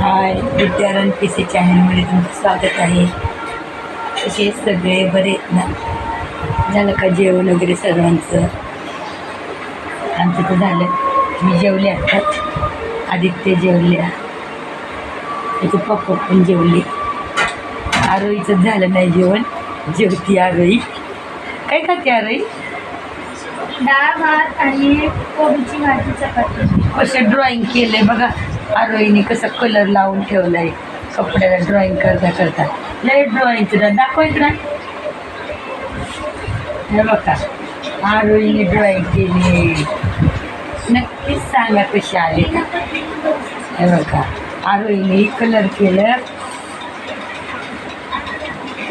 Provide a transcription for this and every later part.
हाय Vidyaranya P C चॅनलमध्ये तुमचं स्वागत आहे. कसे सगळे बरे ना? झालं का जेवण वगैरे सर्वांचं? आमचं तर झालं. मी जेवले आत्ताच आदित्य जेवल्या त्याचे पप्पा पण जेवले. आरोईचं झालं नाही जेवण. जेवती आरोई काय खाते आरोई डाळ भात आणि कोबीची भाजी चपाती. कसं ड्रॉइंग केलंय बघा. आरोईने कसं कलर लावून ठेवलाय कपड्याला ड्रॉइंग करता करता. लय ड्रॉइंगचं दाखव इकडं हे बघा आरोईने ड्रॉइंग केली. नक्कीच सांगा कशी आले. हे बघा आरोईने कलर केलं.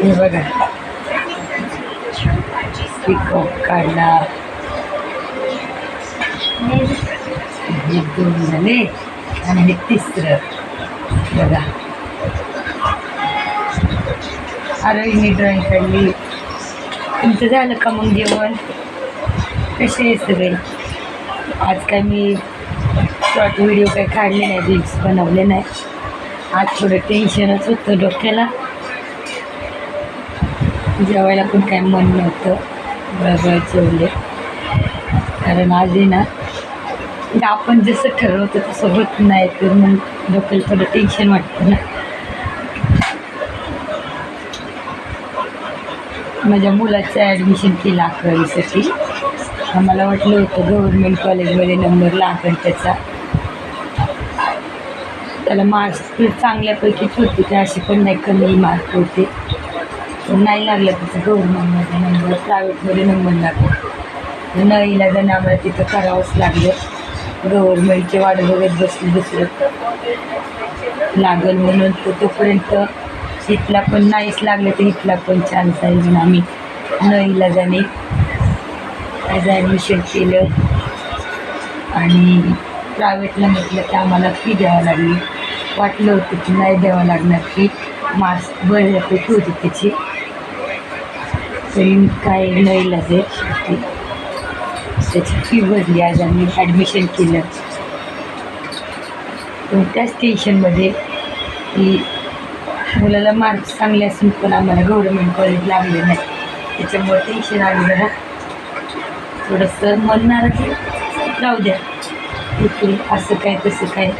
हे बघा. पिकअप काढला. हे दोन झाले. आणि हे तिसरं. बघा. अरे मी ड्रॉईंग काढली. तुमचं झालं का मग जेवण? कसे आहे सगळे? आज काय मी शॉर्ट व्हिडिओ काही काढले नाही रील्स बनवले नाही. आज थोडं टेन्शनच होतं डोक्याला. जेवायला पण काय मन नव्हतं. बरोबर जेवले. कारण आज आहे ना म्हणजे आपण जसं ठरवतो तसं होत नाही तर मग डोक्याला थोडं टेन्शन वाटतं ना. माझ्या मुलाचं ॲडमिशन केलं अकरावीसाठी. आम्हाला वाटलं होतं गव्हर्मेंट कॉलेजमध्ये नंबर लागेल त्याचा. त्याला मार्क्स चांगल्यापैकीच होते ते असे पण नाही कमी मार्क होते. पण नाही लागलं त्याचं गव्हर्मेंटमध्ये नंबर प्रायव्हेटमध्ये नंबर लागला. न इलाजाने आम्हाला तिथं करावंच लागलं. गव्हर्मेंटची वाट बघत बसली दुसरं लागल म्हणून तो तोपर्यंत हिटला पण नाहीच लागलं तर हिटला पण छान आहे म्हणून आम्ही नईला जाणे. आज ॲडमिशन केलं. आणि प्रायव्हेटला म्हटलं की आम्हाला फी द्यावं लागली. वाटलं होतं की नाही द्यावं लागणार फी मार्क्स बऱ्यापैकी होती त्याची. तरी काय नईला जाईल त्याची फी भरली आज आम्ही ॲडमिशन केलं पण त्याच टेन्शनमध्ये की मुलाला मार्क्स चांगले असून पण आम्हाला गव्हर्मेंट कॉलेज लागले नाही. त्याच्यामुळे टेन्शन आलं जरा. थोडंसं म्हणणार की जाऊ द्या. इथे असं काय तसं काय.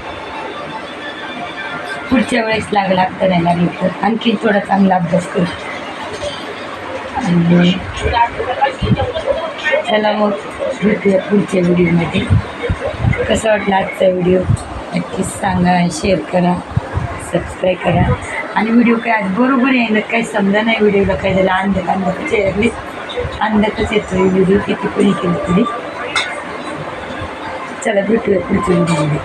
पुढच्या वेळेस लागलं लागतं नाही लागलं तर आणखी थोडा चांगला अभ्यास करू. चला मग भेटूया पुढच्या व्हिडिओमध्ये. कसं वाटलं आजचा व्हिडिओ? नक्कीच सांगा शेअर करा सबस्क्राईब करा. आणि व्हिडिओ काय आज बरोबर आहे ना काही समजा नाही व्हिडिओला काय झालं अंधक अंधकच यायला अंधकच येतो व्हिडिओ किती कोणी केलं तरी. चला भेटूया पुढच्या व्हिडिओमध्ये.